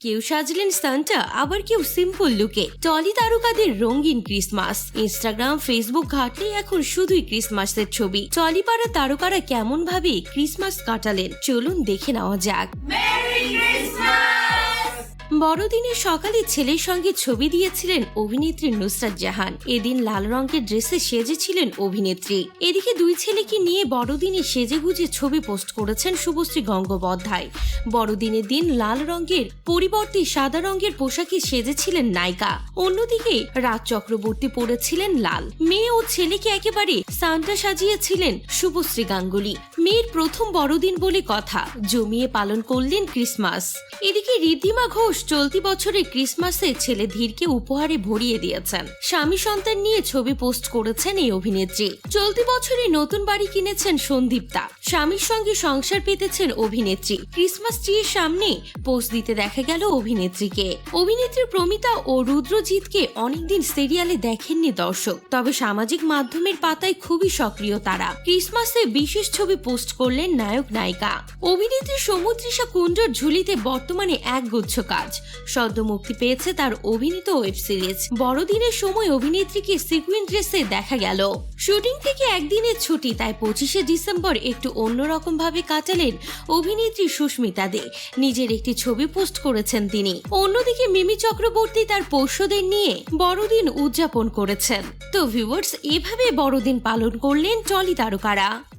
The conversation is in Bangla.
কেউ সাজলেন সান্টা, আবার কেউ সিম্পল লুকে টলি তারকাদের রঙিন ক্রিসমাস ইনস্টাগ্রাম ফেসবুক ঘাটলে এখন শুধুই ক্রিসমাসের ছবি। টলি পাড়া তারকারা কেমন ভাবে ক্রিসমাস কাটালেন, চলুন দেখে নেওয়া যাক। বড়দিনের সকালে ছেলের সঙ্গে ছবি দিয়েছিলেন অভিনেত্রী নুসরাত জাহান। এদিন লাল রঙের ড্রেসে সেজেছিলেন অভিনেত্রী। এদিকে দুই ছেলেকে নিয়ে বড়দিনে সেজেগুজে ছবি পোস্ট করেছেন শুভশ্রী গঙ্গোপাধ্যায়। বড়দিনের দিন লাল রঙের পরিবর্তে সাদা রঙের পোশাকে সেজেছিলেন নায়িকা। অন্যদিকে রাজ চক্রবর্তী পরেছিলেন লাল। মেয়ে ও ছেলেকে একেবারে সান্টা সাজিয়েছিলেন শুভশ্রী গাঙ্গুলি। মেয়ের প্রথম বড়দিন বলে কথা। জমিয়ে পালন করলেন ক্রিসমাস। এদিকে ঋদ্ধিমা ঘোষ চলতি বছরের ক্রিসমাসে ছেলে ধীরকে উপহারে ভরিয়ে দিয়েছেন। স্বামী সন্তান নিয়ে ছবি পোস্ট করেছেন এই অভিনেত্রী। চলতি বছরে নতুন বাড়ি কিনেছেন সন্দীপ্তা স্বামীর সঙ্গে সংসার পেতেছেন অভিনেত্রী। ক্রিসমাস ট্রির সামনে পোস্ট দিতে দেখা গেল অভিনেত্রীকে। অভিনেত্রী প্রমিতা ও রুদ্রজিৎকে অনেকদিন সিরিয়ালে দেখেননি দর্শক, তবে সামাজিক মাধ্যমের পাতায় খুবই সক্রিয় তারা। ক্রিসমাসে বিশেষ ছবি পোস্ট করলেন নায়ক নায়িকা। অভিনেত্রী সমুদ্রিষা কুণ্ডর ঝুলিতে বর্তমানে এক গুচ্ছ কাজ। সদ্য মুক্তি পেয়েছে তার অভিনীত ওয়েব সিরিজ। বড়দিনের সময় অভিনেত্রীকে সিকুইন ড্রেসে দেখা গেল। শুটিং থেকে একদিনের ছুটি, তাই পঁচিশে ডিসেম্বর একটু অন্যরকম ভাবে কাটালেন অভিনেত্রী সুস্মিতা দে। নিজের একটি ছবি পোস্ট করেছেন তিনি। অন্যদিকে মিমি চক্রবর্তী তার পোষ্যদের নিয়ে বড়দিন উদযাপন করেছেন। তো ভিউয়ার্স, এভাবে বড়দিন পালন করলেন টলি তারকারা।